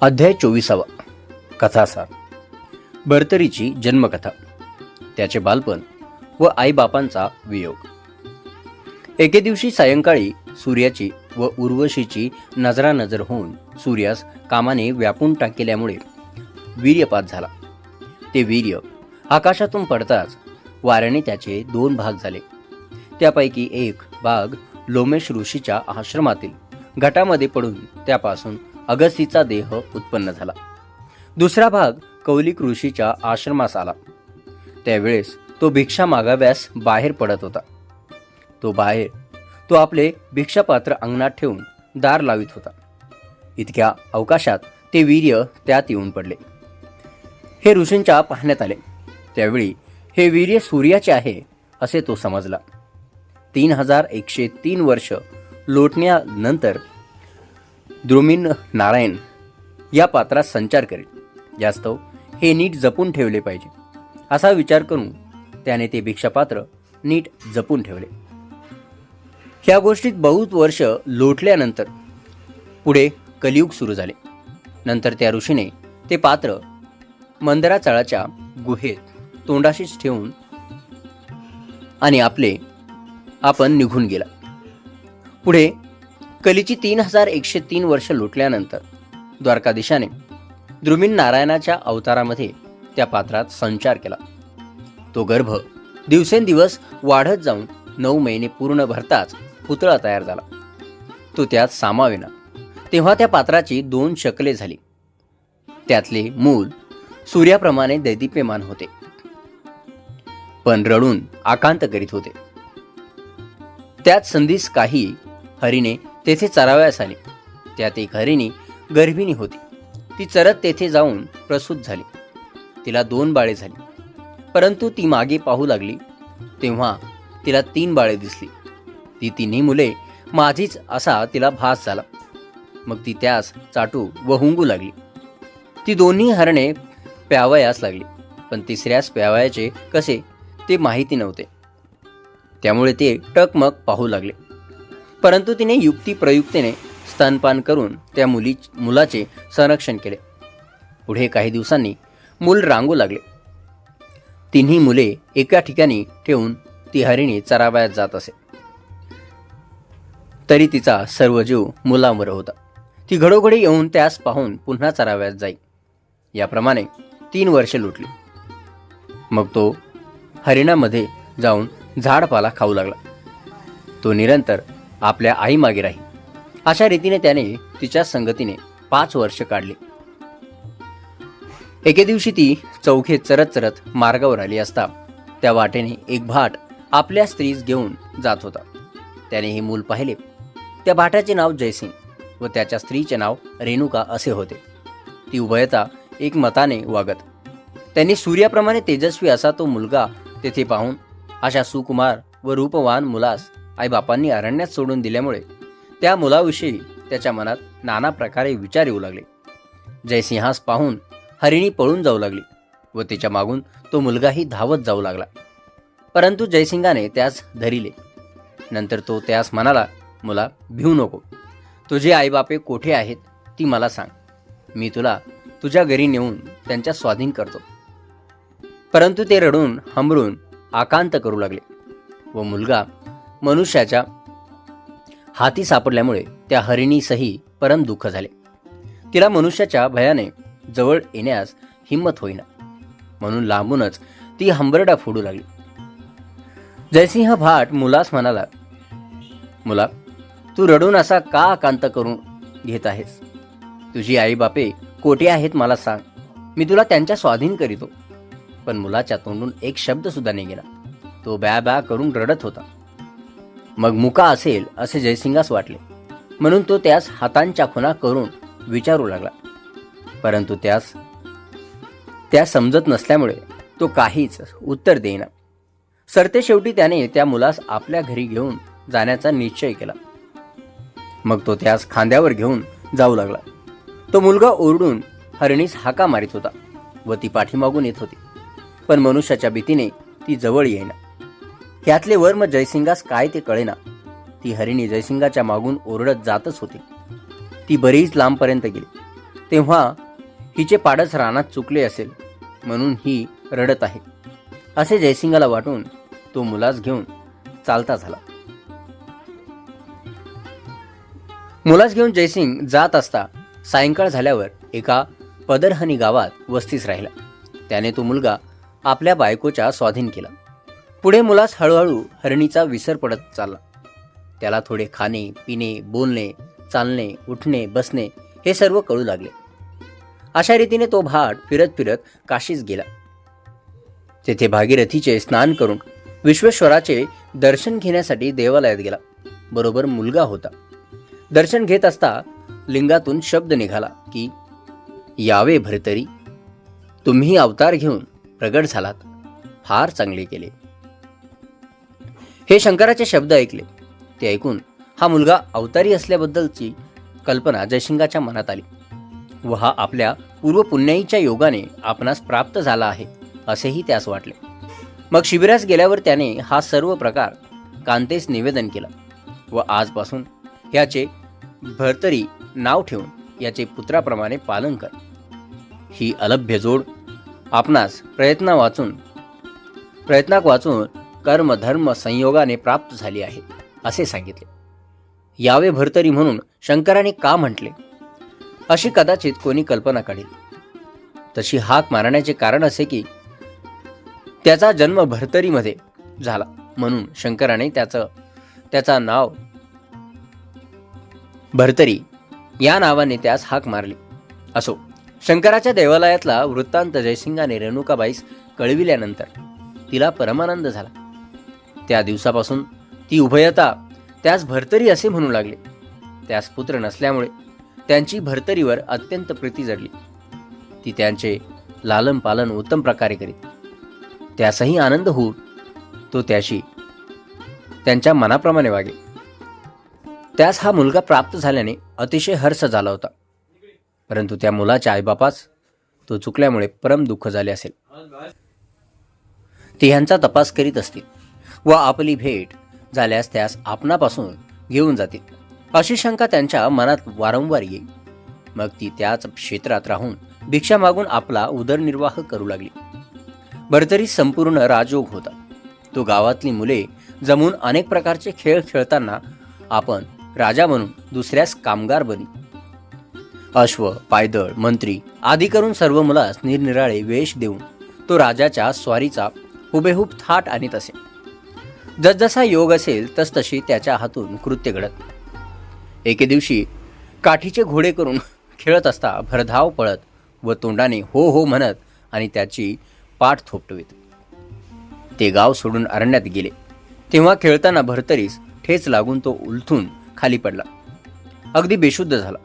अध्याय चोवीसावा. कथासार बर्तरीची जन्मकथा. त्याचे बालपण व आईबापांचा वियोग. एके दिवशी सायंकाळी सूर्याची व उर्वशीची नजरानजर होऊन सूर्यास कामाने व्यापून टाकल्यामुळे वीर्यपात झाला. ते वीर्य आकाशातून पडताच वाऱ्याने त्याचे दोन भाग झाले. त्यापैकी एक भाग लोमेश ऋषीच्या आश्रमातील घटामध्ये पडून त्यापासून अगस्तीचा देह उत्पन्न झाला. दुसरा भाग कौलिक ऋषीच्या आश्रमास आला. त्यावेळेस तो भिक्षा मागाव्यास बाहेर पडत होता. तो बाहेर तो आपले भिक्षापात्र अंगणात ठेवून दार लावित होता. इतक्या अवकाशात ते वीर्य त्यात येऊन पडले. हे ऋषींच्या पाहण्यात आले. त्यावेळी हे वीर्य सूर्याचे आहे असे तो समजला. तीन हजार एकशे तीन वर्ष लोटण्यानंतर द्रुमिन नारायण या पात्रात संचार करेल. यास्तव हो, हे नीट जपून ठेवले पाहिजे. असा विचार करून त्याने ते भिक्षापात्र नीट जपून ठेवले. ह्या गोष्टीत बहुत वर्ष लोटल्यानंतर पुढे कलियुग सुरू झाले. नंतर त्या ऋषीने ते पात्र मंदराचाळाच्या गुहेत तोंडाशीच ठेवून आणि आपले आपण निघून गेला. पुढे कलीची तीन हजार एकशे तीन वर्ष लोटल्यानंतर द्वारकाधीशाने द्रुमिन नारायणाच्या अवतारामध्ये त्या पात्रात संचार केला. तो गर्भ दिवसेंदिवस वाढत जाऊन नऊ महिने पूर्ण भरताच पुतळा तयार झाला. तो त्यात सामावेना. तेव्हा त्या पात्राची दोन शकले झाली. त्यातले मूल सूर्याप्रमाणे दैदिप्यमान होते. पण रडून आकांत करीत होते. त्यात संधीस काही हरीने तेथे चरावयास आले. त्यात एक हरिणी गर्भिणी होती. ती चरत तेथे जाऊन प्रसूत झाली. तिला दोन बाळे झाली. परंतु ती मागे पाहू लागली. तेव्हा तिला तीन बाळे दिसली. ती तिन्ही मुले माझीच असा तिला भास झाला. मग ती त्यास चाटू व हुंगू लागली. ती दोन्ही हरणे प्यावयास लागली. पण तिसऱ्यास प्यावयाचे कसे ते माहिती नव्हते. त्यामुळे ते टकमक पाहू लागले. परंतु तिने युक्ती प्रयुक्तीने स्तनपान करून त्या मुली मुलाचे संरक्षण केले. पुढे काही दिवसांनी मूल रांगू लागले. तिन्ही मुले एका ठिकाणी ठेवून ती हरिणी चरावयात जात असे. तरी तिचा सर्व जीव मुलांवर होता. ती घडोघडी येऊन त्यास पाहून पुन्हा चरावयात जाई. याप्रमाणे तीन वर्षे लुटली. मग तो हरिणामध्ये जाऊन झाडपाला खाऊ लागला. तो निरंतर आपल्या आईमागे राही. अशा रीतीने त्याने तिच्या संगतीने पाच वर्ष काढली. एके दिवशी ती चौघे चरत चरत मार्गावर आली असता त्या वाटेने एक भाट आपल्या स्त्रीस घेऊन जात होता. त्याने हे मूल पाहिले. त्या भाटाचे नाव जयसिंग व त्याच्या स्त्रीचे नाव रेणुका असे होते. ती उभयता एक मताने वागत. त्यांनी सूर्याप्रमाणे तेजस्वी असा तो मुलगा तेथे पाहून अशा सुकुमार व रूपवान मुलास आईबापांनी अरण्यात सोडून दिल्यामुळे त्या मुलाविषयी त्याच्या मनात नाना प्रकारे विचार येऊ लागले. जयसिंहास पाहून हरिणी पळून जाऊ लागली व तिच्या मागून तो मुलगाही धावत जाऊ लागला. परंतु जयसिंगाने त्यास धरिले. नंतर तो त्यास म्हणाला मुला भिवू नको. तुझे आईबापे कोठे आहेत ती मला सांग. मी तुला तुझ्या घरी नेऊन त्यांच्या स्वाधीन करतो. परंतु ते रडून हंबरून आकांत करू लागले व मुलगा मनुष्याच्या हाती सापडल्यामुळे त्या हरिणीसही परम दुःख झाले. तिला मनुष्याच्या भयाने जवळ येण्यास हिंमत होईना. म्हणून लांबूनच ती हंबरडा फोडू लागली. जयसिंह भाट मुलास म्हणाला मुला तू रडून असा का कांत करून घेत आहेस? तुझी आई बापे कोठे आहेत मला सांग. मी तुला त्यांच्या स्वाधीन करीतो. पण मुलाच्या तोंडून एक शब्द सुद्धा नाही गेला. तो बॅ बॅ करून रडत होता. मग मुका असेल असे जयसिंगास वाटले. म्हणून तो त्यास हातांच्या खुना करून विचारू लागला. परंतु त्यास त्या समजत नसल्यामुळे तो काहीच उत्तर देईना. सरते शेवटी त्याने त्या मुलास आपल्या घरी घेऊन जाण्याचा निश्चय केला. मग तो त्यास खांद्यावर घेऊन जाऊ लागला. तो मुलगा ओरडून हरणीस हाका मारित होता व ती पाठीमागून येत होती. पण मनुष्याच्या भीतीने ती जवळ येईना. ह्यातले वर्म जयसिंगास काय ते कळेना. ती हरिणी जयसिंगाच्या मागून ओरडत जातच होती. ती बरीच लांबपर्यंत गेली. तेव्हा हिचे पाडच रानात चुकले असेल म्हणून ही रडत आहे. असे जयसिंगाला वाटून तो मुलास घेऊन चालता झाला. मुलास घेऊन जयसिंग जात असता सायंकाळ झाल्यावर एका पदरहनी गावात वस्तीस राहिला. त्याने तो मुलगा आपल्या बायकोच्या स्वाधीन केला. पुढे मुलास हळूहळू हरणीचा विसर पडत चालला. त्याला थोडे खाणे पिणे बोलणे चालणे उठणे बसणे हे सर्व कळू लागले. अशा रीतीने तो भाट फिरत फिरत काशीस गेला. तेथे भागीरथीचे स्नान करून विश्वेश्वराचे दर्शन घेण्यासाठी देवालयात गेला. बरोबर मुलगा होता. दर्शन घेत असता लिंगातून शब्द निघाला की यावे भरतरी तुम्ही अवतार घेऊन प्रगट झालात. फार चांगले केले. हे शंकराचे शब्द ऐकले. ते ऐकून हा मुलगा अवतारी असल्याबद्दलची कल्पना जयसिंगाच्या मनात आली. व हा आपल्या पूर्वपुण्याईच्या योगाने आपणास प्राप्त झाला आहे असेही त्यास वाटले. मग शिबिरास गेल्यावर त्याने हा सर्व प्रकार कांतेस निवेदन केला व आजपासून ह्याचे भरतरी नाव ठेवून याचे पुत्राप्रमाणे पालन कर. ही अलभ्य जोड आपणास प्रयत्न वाचून प्रयत्नाक वाचून कर्म धर्म संयोगाने प्राप्त झाली आहे असे सांगितले. यावे भरतरी म्हणून शंकराने का म्हटले? अशी कदाचित कोणी कल्पना काढेल. तशी हाक मारण्याचे कारण असे की त्याचा जन्म भरतरीमध्ये झाला म्हणून शंकराने त्याचं त्याचा नाव भरतरी या नावाने त्यास हाक मारली. असो शंकराच्या देवालयातला वृत्तांत जयसिंगाने रेणुकाबाईस कळविल्यानंतर तिला परमानंद झाला. त्या दिवसापासून ती उभयता त्यास भरतरी असे म्हणू लागले. त्यास पुत्र नसल्यामुळे त्यांची भरतरीवर अत्यंत प्रीती जडली. ती त्यांचे लालन पालन उत्तम प्रकारे करीत. त्यासही आनंद होऊन तो त्याशी त्यांच्या मनाप्रमाणे वागे त्यास हा मुलगा प्राप्त झाल्याने अतिशय हर्ष झाला होता. परंतु त्या मुलाच्या आईबापास तो चुकल्यामुळे परम दुःख झाले असेल. ते ह्यांचा तपास करीत असतील. व आपली भेट झाल्यास त्यास आपणापासून घेऊन जातील. अशी शंका त्यांच्या मनात वारंवार येईल. मग ती त्याच क्षेत्रात राहून भिक्षा मागून आपला उदरनिर्वाह करू लागली. भरतरी संपूर्ण राजयोग होता. तो गावातली मुले जमून अनेक प्रकारचे खेळ खेळताना आपण राजा म्हणून दुसऱ्यास कामगार बनी. अश्व पायदळ मंत्री आदी करून सर्व मुलास निरनिराळे वेश देऊन तो राजाच्या स्वारीचा हुबेहूब थाट आणीत असे. जसजसा योग असेल तसतशी त्याच्या हातून कृत्य घडत. एके दिवशी काठीचे घोडे करून खेळत असता भरधाव पळत व तोंडाने हो हो म्हणत आणि त्याची पाठ थोपटवीत. ते गाव सोडून अरण्यात गेले. तेव्हा खेळताना भरतरीस ठेच लागून तो उलथून खाली पडला. अगदी बेशुद्ध झाला.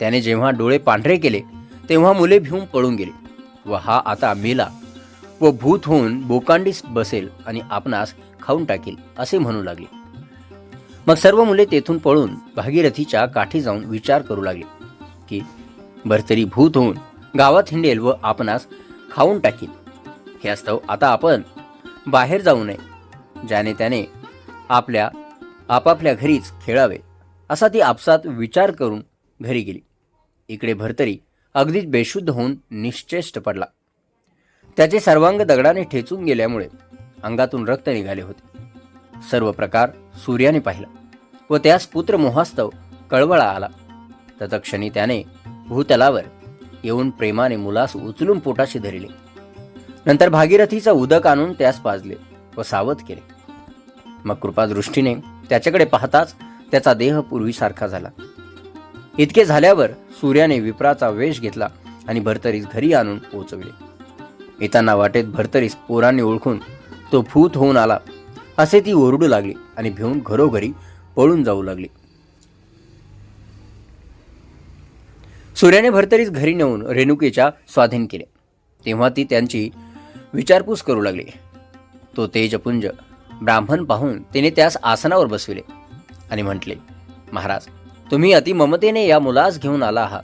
त्याने जेव्हा डोळे पांढरे केले तेव्हा मुले भिवून पळून गेले. व हा आता मेला व भूत होऊन बोकांडीस बसेल आणि आपणास खाऊन टाकील असे म्हणू लागले. मग सर्व मुले तेथून पळून भागीरथीच्या काठी जाऊन विचार करू लागले की भरतरी भूत होऊन गावात हिंडेल व आपणास खाऊन टाकील हे असतं आता आपण बाहेर जाऊ नये ज्याने त्याने आपल्या आपापल्या घरीच खेळावे असा ती आपसात विचार करून घरी गेली. इकडे भरतरी अगदीच बेशुद्ध होऊन निश्चेष्ट पडला. त्याचे सर्वांग दगडाने ठेचून गेल्यामुळे अंगातून रक्त निघाले होते. सर्व प्रकार सूर्याने पाहिला व त्यास पुत्र मोहास्तव कळवळा आला. तत्क्षणी त्याने भूतलावर येऊन प्रेमाने मुलास उचलून पोटाशी धरिले. नंतर भागीरथीचा उदक आणून त्यास पाजले व सावध केले. मग कृपादृष्टीने त्याच्याकडे पाहताच त्याचा देह पूर्वीसारखा झाला. इतके झाल्यावर सूर्याने विप्राचा वेश घेतला आणि भरतरीस घरी आणून पोचवले. येताना वाटेत भरतरीस पोरांनी ओळखून तो फूत होऊन आला. असे ती ओरडू लागली आणि भिवून घरोघरी पळून जाऊ लागली. सूर्याने भरतरीच घरी नेऊन रेणुकेच्या स्वाधीन केले. तेव्हा ती त्यांची विचारपूस करू लागली. तो तेजपुंज ब्राह्मण पाहून तिने त्यास आसनावर बसविले आणि म्हटले महाराज तुम्ही अतिममतेने या मुलास घेऊन आला आहात.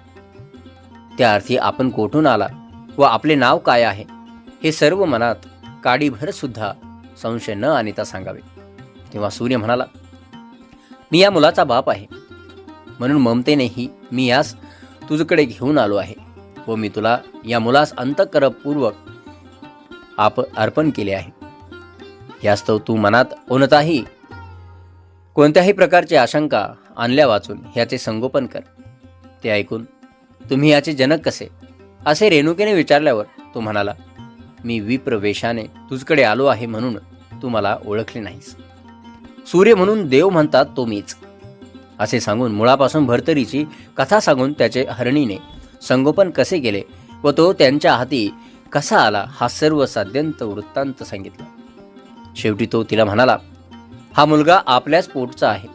त्या अर्थी आपण कोठून आला व आपले नाव काय आहे? हे सर्व मनात काडीभर सुद्धा संशय न आणता सांगावे. तेव्हा सूर्य म्हणाला मी या मुलाचा बाप आहे. म्हणून ममतेनेही मी यास तुझकडे घेऊन आलो आहे व मी तुला या मुलास अंतकरपूर्वक आप अर्पण केले आहे. यास्तव तू मनात कोणताही कोणत्याही प्रकारची आशंका आणल्या वाचून ह्याचे संगोपन कर. ते ऐकून तुम्ही याचे जनक कसे? असे रेणुकेने विचारल्यावर तो म्हणाला मी विप्रवेशाने तुझकडे आलो आहे म्हणून तू मला ओळखले नाहीस. सूर्य म्हणून देव म्हणतात तो मीच. असे सांगून मुळापासून भरतरीची कथा सांगून त्याचे हरणीने संगोपन कसे केले व तो त्यांच्या हाती कसा आला हा सर्व साध्यंत वृत्तांत सांगितला. शेवटी तो तिला म्हणाला हा मुलगा आपल्याच पोटचा आहे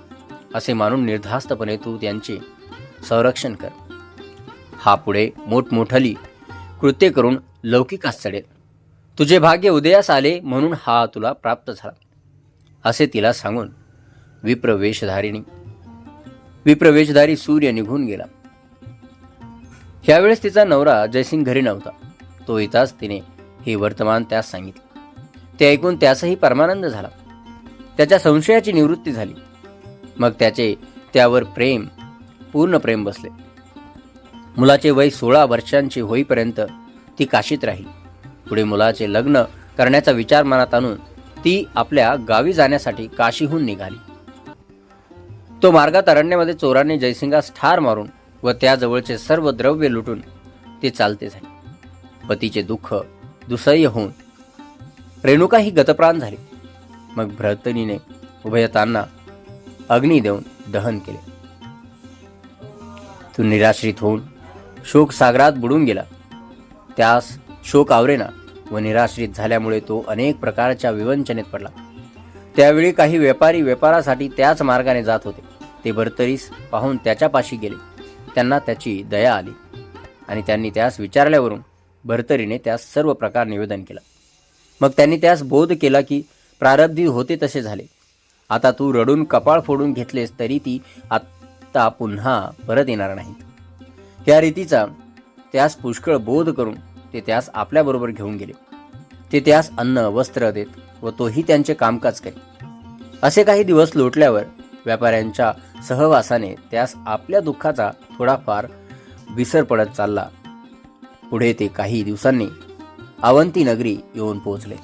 असे मानून निर्धास्तपणे तू त्यांचे संरक्षण कर. हा पुढे मोठमोठाली कृत्य करून लौकिकास चढेल तुझे भाग्य उदयास आले म्हणून हा तुला प्राप्त झाला. असे तिला सांगून विप्रवेशधारिणी विप्रवेशधारी सूर्य निघून गेला. ह्यावेळेस तिचा नवरा जयसिंग घरी नव्हता. तो येताच तिने हे वर्तमान त्यास सांगितले. ते ऐकून त्यासही परमानंद झाला. त्याच्या संशयाची निवृत्ती झाली. मग त्याचे त्यावर प्रेम पूर्ण प्रेम बसले. मुलाचे वय सोळा वर्षांचे होईपर्यंत ती काशीत राहिली. पुढे मुलाचे लग्न करण्याचा विचार मनात आणून ती आपल्या गावी जाण्यासाठी काशीहून निघाली. तो मार्गात अरण्यामध्ये चोरांनी जयसिंगास ठार मारून व त्याजवळचे सर्व द्रव्य लुटून ते चालते झाले. पतीचे दुःख दुसह्य होऊन रेणुका ही गतप्राण झाली. मग भ्रतनीने उभयतांना अग्नी देऊन दहन केले. तो निराश्रित होऊन शोक सागरात बुडून गेला. त्यास शोक आवरेना व निराश्रित झाल्यामुळे तो अनेक प्रकारच्या विवंचनेत पडला. त्यावेळी काही व्यापारी व्यापारासाठी त्याच मार्गाने जात होते. ते भरतरीस पाहून त्याच्यापाशी गेले. त्यांना त्याची दया आली आणि त्यांनी त्यास विचारल्यावरून भरतरीने त्यास सर्व प्रकार निवेदन केला. मग त्यांनी त्यास बोध केला की प्रारब्धी होते तसे झाले. आता तू रडून कपाळ फोडून घेतलेस तरी ती आत्ता पुन्हा परत येणार नाहीत. या रीतीचा त्यास पुष्कळ बोध करून ते त्यास आपल्याबरोबर घेऊन गेले. ते त्यास अन्न वस्त्र देत व तोही त्यांचे कामकाज करी असे काही दिवस लोटल्यावर व्यापाऱ्यांच्या सहवासाने त्यास आपल्या दुःखाचा थोडाफार विसर पडत चालला. पुढे ते काही दिवसांनी अवंती नगरी येऊन पोहोचले.